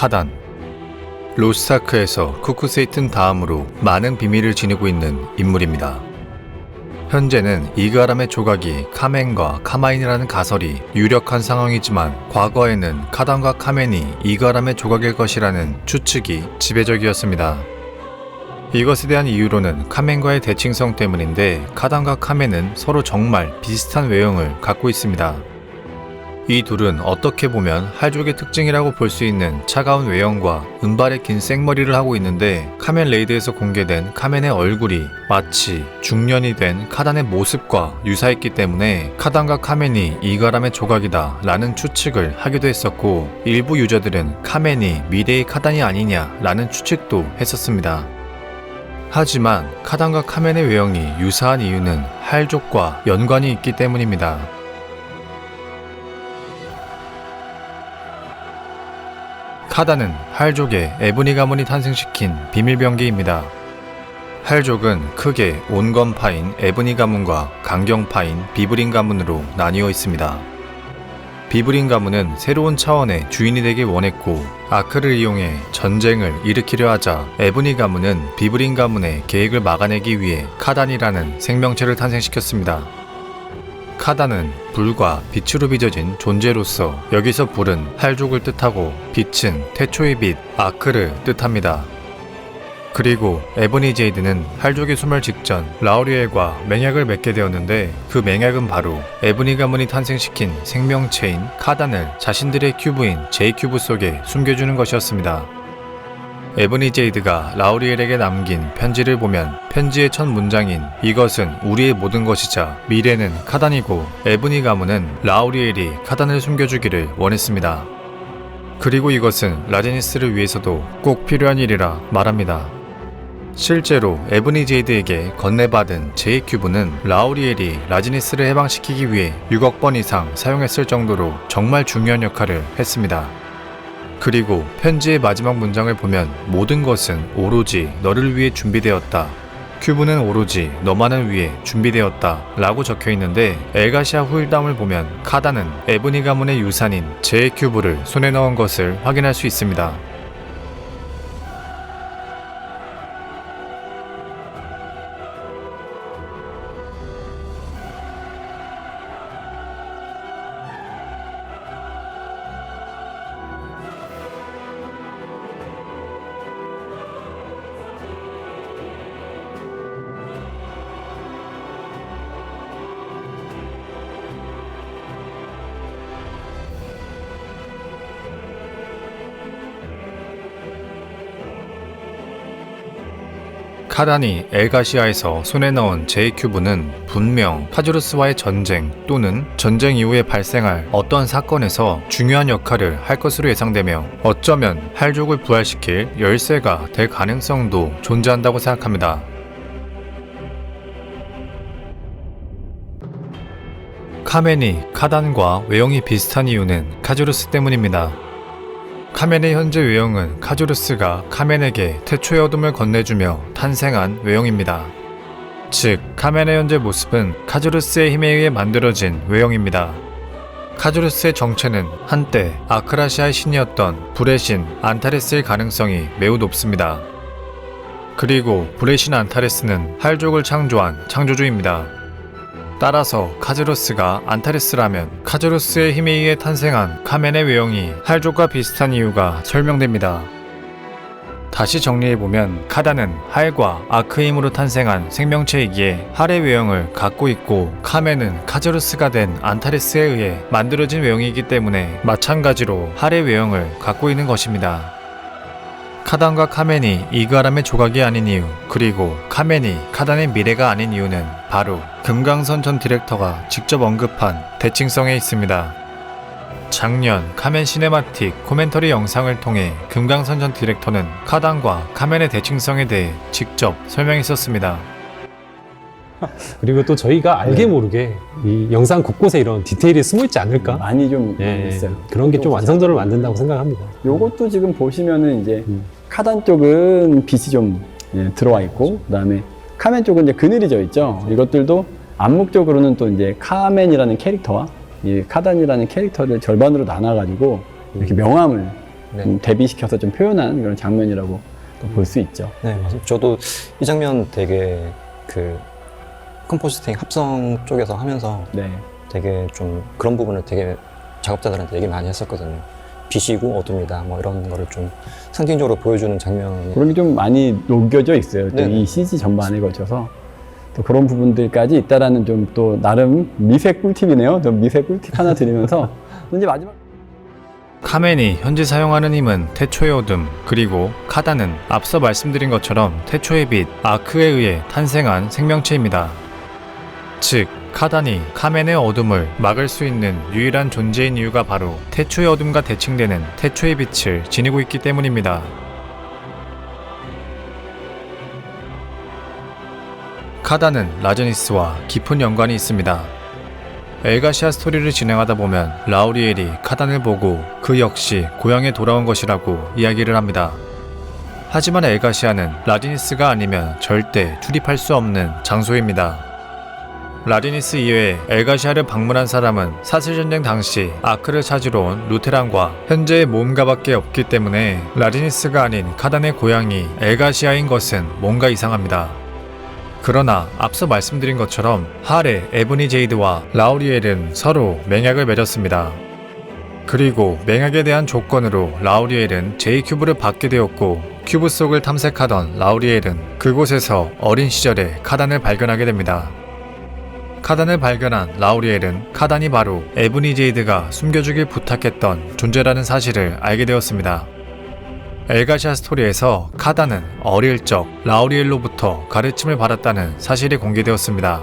카단. 로스타크에서 쿠쿠세이튼 다음으로 많은 비밀을 지니고 있는 인물입니다. 현재는 이가람의 조각이 카멘과 카마인이라는 가설이 유력한 상황이지만 과거에는 카단과 카멘이 이가람의 조각일 것이라는 추측이 지배적이었습니다. 이것에 대한 이유로는 카멘과의 대칭성 때문인데 카단과 카멘은 서로 정말 비슷한 외형을 갖고 있습니다. 이 둘은 어떻게 보면 할족의 특징이라고 볼 수 있는 차가운 외형과 은발의 긴 생머리를 하고 있는데 카멘 레이드에서 공개된 카멘의 얼굴이 마치 중년이 된 카단의 모습과 유사했기 때문에 카단과 카멘이 이가람의 조각이다 라는 추측을 하기도 했었고 일부 유저들은 카멘이 미래의 카단이 아니냐 라는 추측도 했었습니다. 하지만 카단과 카멘의 외형이 유사한 이유는 할족과 연관이 있기 때문입니다. 카단은 할족의 에브니 가문이 탄생시킨 비밀병기입니다. 할족은 크게 온건파인 에브니 가문과 강경파인 비브린 가문으로 나뉘어 있습니다. 비브린 가문은 새로운 차원의 주인이 되길 원했고 아크를 이용해 전쟁을 일으키려 하자 에브니 가문은 비브린 가문의 계획을 막아내기 위해 카단이라는 생명체를 탄생시켰습니다. 카단은 불과 빛으로 빚어진 존재로서 여기서 불은 할족을 뜻하고 빛은 태초의 빛 아크를 뜻합니다. 그리고 에버니 제이드는 할족의 숨을 직전 라우리엘과 맹약을 맺게 되었는데 그 맹약은 바로 에브니 가문이 탄생시킨 생명체인 카단을 자신들의 큐브인 제이 큐브 속에 숨겨주는 것이었습니다. 에브니 제이드가 라우리엘에게 남긴 편지를 보면 편지의 첫 문장인 이것은 우리의 모든 것이자 미래는 카단이고 에브니 가문은 라우리엘이 카단을 숨겨주기를 원했습니다. 그리고 이것은 라제니스를 위해서도 꼭 필요한 일이라 말합니다. 실제로 에브니 제이드에게 건네받은 제이 큐브는 라우리엘이 라지니스를 해방시키기 위해 6억 번 이상 사용했을 정도로 정말 중요한 역할을 했습니다. 그리고 편지의 마지막 문장을 보면 모든 것은 오로지 너를 위해 준비되었다. 큐브는 오로지 너만을 위해 준비되었다. 라고 적혀 있는데 엘가시아 후일담을 보면 카다는 에브니 가문의 유산인 제이 큐브를 손에 넣은 것을 확인할 수 있습니다. 카단이 엘가시아에서 손에 넣은 제이큐브는 분명 파주루스와의 전쟁 또는 전쟁 이후에 발생할 어떤 사건에서 중요한 역할을 할 것으로 예상되며 어쩌면 할족을 부활시킬 열쇠가 될 가능성도 존재한다고 생각합니다. 카멘이 카단과 외형이 비슷한 이유는 카주루스 때문입니다. 카멘의 현재 외형은 카주루스가 카멘에게 태초의 어둠을 건네주며 탄생한 외형입니다. 즉, 카멘의 현재 모습은 카주루스의 힘에 의해 만들어진 외형입니다. 카주루스의 정체는 한때 아크라시아의 신이었던 불의 신 안타레스일 가능성이 매우 높습니다. 그리고 불의 신 안타레스는 할족을 창조한 창조주입니다. 따라서 카즈로스가 안타레스라면 카즈로스의 힘에 의해 탄생한 카멘의 외형이 할족과 비슷한 이유가 설명됩니다. 다시 정리해보면 카다는 할과 아크의 힘으로 탄생한 생명체이기에 할의 외형을 갖고 있고 카멘은 카즈로스가 된 안타레스에 의해 만들어진 외형이기 때문에 마찬가지로 할의 외형을 갖고 있는 것입니다. 카단과 카멘이 이가람의 조각이 아닌 이유, 그리고 카멘이 카단의 미래가 아닌 이유는 바로 금강선 전 디렉터가 직접 언급한 대칭성에 있습니다. 작년 카멘 시네마틱 코멘터리 영상을 통해 금강선 전 디렉터는 카단과 카멘의 대칭성에 대해 직접 설명했었습니다. 그리고 또 저희가 알게 모르게 이 영상 곳곳에 이런 디테일이 숨어 있지 않을까? 많이 좀 예, 있어요. 그런 게 좀 완성도를 만든다고 생각합니다. 요것도 지금 보시면은 이제 음. 카단 쪽은 빛이 좀 예, 들어와 있고 그다음에 카멘 쪽은 이제 그늘이 져 있죠. 이것들도 암묵적으로는 또 이제 카멘이라는 캐릭터와 이 카단이라는 캐릭터를 절반으로 나눠 가지고 이렇게 명암을 네. 좀 대비시켜서 좀 표현한 그런 장면이라고 볼 수 있죠. 네, 맞습니다. 저도 이 장면 되게 그 컴포지팅 합성 쪽에서 하면서 네. 되게 좀 그런 부분을 되게 작업자들한테 얘기 많이 했었거든요. 빛이고 어둠이다 뭐 이런 거를 좀 상징적으로 보여주는 장면. 그런 게 좀 많이 녹여져 있어요. 또. 이 CG 전반에 걸쳐서 또 그런 부분들까지 있다라는 좀 또 나름 미세 꿀팁이네요. 좀 미세 꿀팁 하나 드리면서 이제 마지막 카멘이 현재 사용하는 힘은 태초의 어둠, 그리고 카다는 앞서 말씀드린 것처럼 태초의 빛, 아크에 의해 탄생한 생명체입니다. 즉, 카단이 카멘의 어둠을 막을 수 있는 유일한 존재인 이유가 바로 태초의 어둠과 대칭되는 태초의 빛을 지니고 있기 때문입니다. 카다는 라제니스와 깊은 연관이 있습니다. 엘가시아 스토리를 진행하다 보면 라우리엘이 카단을 보고 그 역시 고향에 돌아온 것이라고 이야기를 합니다. 하지만 엘가시아는 라디니스가 아니면 절대 출입할 수 없는 장소입니다. 라디니스 이외에 엘가시아를 방문한 사람은 사슬전쟁 당시 아크를 찾으러 온 루테란과 현재의 모험가밖에 없기 때문에 라디니스가 아닌 카단의 고향이 엘가시아인 것은 뭔가 이상합니다. 그러나 앞서 말씀드린 것처럼 할의 에브니 제이드와 라우리엘은 서로 맹약을 맺었습니다. 그리고 맹약에 대한 조건으로 라우리엘은 제이 큐브를 받게 되었고 큐브 속을 탐색하던 라우리엘은 그곳에서 어린 시절에 카단을 발견하게 됩니다. 카단을 발견한 라우리엘은 카단이 바로 에브니 제이드가 숨겨주길 부탁했던 존재라는 사실을 알게 되었습니다. 엘가시아 스토리에서 카단은 어릴 적 라우리엘로부터 가르침을 받았다는 사실이 공개되었습니다.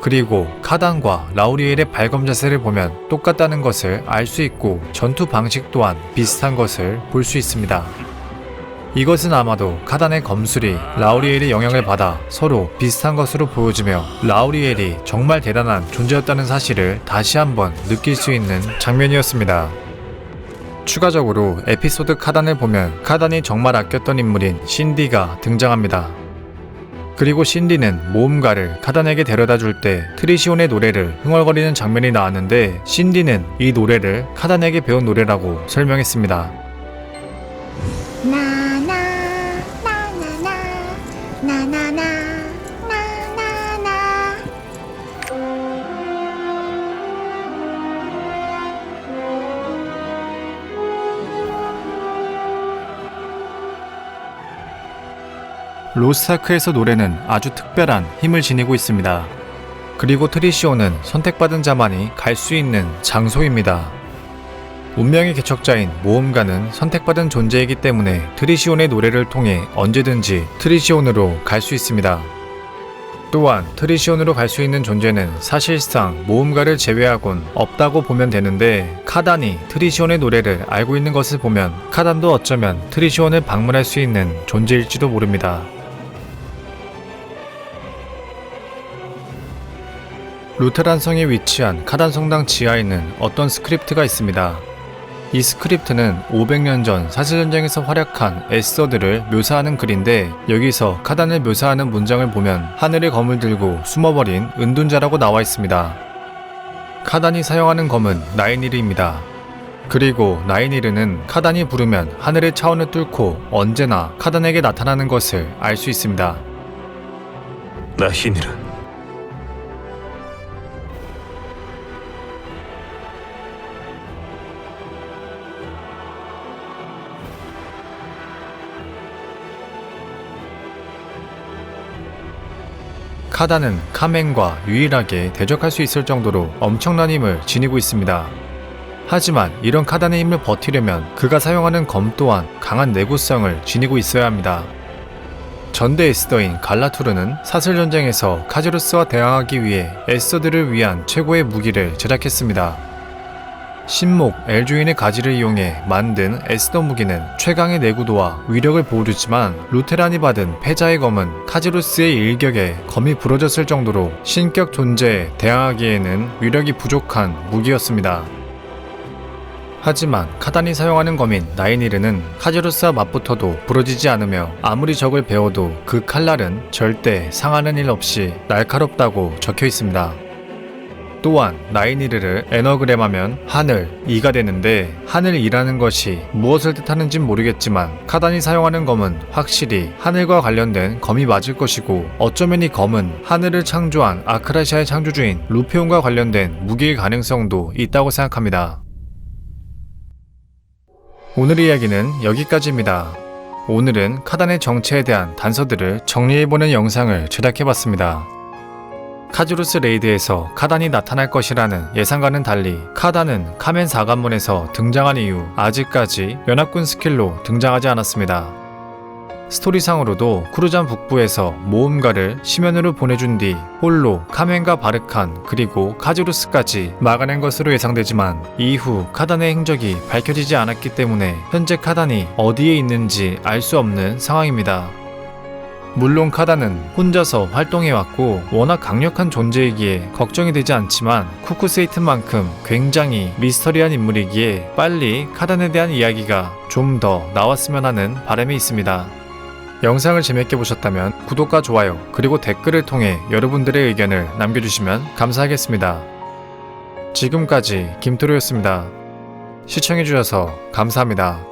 그리고 카단과 라우리엘의 발검 자세를 보면 똑같다는 것을 알 수 있고 전투 방식 또한 비슷한 것을 볼 수 있습니다. 이것은 아마도 카단의 검술이 라우리엘의 영향을 받아 서로 비슷한 것으로 보여지며 라우리엘이 정말 대단한 존재였다는 사실을 다시 한번 느낄 수 있는 장면이었습니다. 추가적으로 에피소드 카단을 보면 카단이 정말 아꼈던 인물인 신디가 등장합니다. 그리고 신디는 모험가를 카단에게 데려다 줄 때 트리시온의 노래를 흥얼거리는 장면이 나왔는데 신디는 이 노래를 카단에게 배운 노래라고 설명했습니다. 로스타크에서 노래는 아주 특별한 힘을 지니고 있습니다. 그리고 트리시오는 선택받은 자만이 갈 수 있는 장소입니다. 운명의 개척자인 모험가는 선택받은 존재이기 때문에 트리시온의 노래를 통해 언제든지 트리시온으로 갈 수 있습니다. 또한 트리시온으로 갈 수 있는 존재는 사실상 모험가를 제외하곤 없다고 보면 되는데 카단이 트리시온의 노래를 알고 있는 것을 보면 카단도 어쩌면 트리시온을 방문할 수 있는 존재일지도 모릅니다. 루테란 성에 위치한 카단 성당 지하에는 어떤 스크립트가 있습니다. 이 스크립트는 500년 전 사슬전쟁에서 활약한 에스더들을 묘사하는 글인데 여기서 카단을 묘사하는 문장을 보면 하늘의 검을 들고 숨어버린 은둔자라고 나와 있습니다. 카단이 사용하는 검은 나인이르입니다. 그리고 나인이르는 카단이 부르면 하늘의 차원을 뚫고 언제나 카단에게 나타나는 것을 알 수 있습니다. 나히니르 카단은 카멘과 유일하게 대적할 수 있을 정도로 엄청난 힘을 지니고 있습니다. 하지만 이런 카단의 힘을 버티려면 그가 사용하는 검 또한 강한 내구성을 지니고 있어야 합니다. 전대 에스더인 갈라투르는 사슬전쟁에서 카제루스와 대항하기 위해 에스더들을 위한 최고의 무기를 제작했습니다. 신목 엘주인의 가지를 이용해 만든 에스더 무기는 최강의 내구도와 위력을 보여주지만 루테란이 받은 패자의 검은 카지루스의 일격에 검이 부러졌을 정도로 신격 존재에 대항하기에는 위력이 부족한 무기였습니다. 하지만 카단이 사용하는 검인 나이니르는 카제루스와 맞붙어도 부러지지 않으며 아무리 적을 베어도 그 칼날은 절대 상하는 일 없이 날카롭다고 적혀 있습니다. 또한 나이니르를 에너그램하면 하늘, 이가 되는데 하늘이라는 것이 무엇을 뜻하는진 모르겠지만 카단이 사용하는 검은 확실히 하늘과 관련된 검이 맞을 것이고 어쩌면 이 검은 하늘을 창조한 아크라시아의 창조주인 루페온과 관련된 무기일 가능성도 있다고 생각합니다. 오늘의 이야기는 여기까지입니다. 오늘은 카단의 정체에 대한 단서들을 정리해보는 영상을 제작해봤습니다. 카즈루스 레이드에서 카단이 나타날 것이라는 예상과는 달리 카단은 카멘 4관문에서 등장한 이후 아직까지 연합군 스킬로 등장하지 않았습니다. 스토리상으로도 크루잔 북부에서 모험가를 심연으로 보내준 뒤 홀로 카멘과 바르칸 그리고 카즈루스까지 막아낸 것으로 예상되지만 이후 카단의 행적이 밝혀지지 않았기 때문에 현재 카단이 어디에 있는지 알 수 없는 상황입니다. 물론 카단은 혼자서 활동해왔고 워낙 강력한 존재이기에 걱정이 되지 않지만 쿠쿠세이튼만큼 굉장히 미스터리한 인물이기에 빨리 카단에 대한 이야기가 좀 더 나왔으면 하는 바람이 있습니다. 영상을 재밌게 보셨다면 구독과 좋아요 그리고 댓글을 통해 여러분들의 의견을 남겨주시면 감사하겠습니다. 지금까지 김토로였습니다. 시청해주셔서 감사합니다.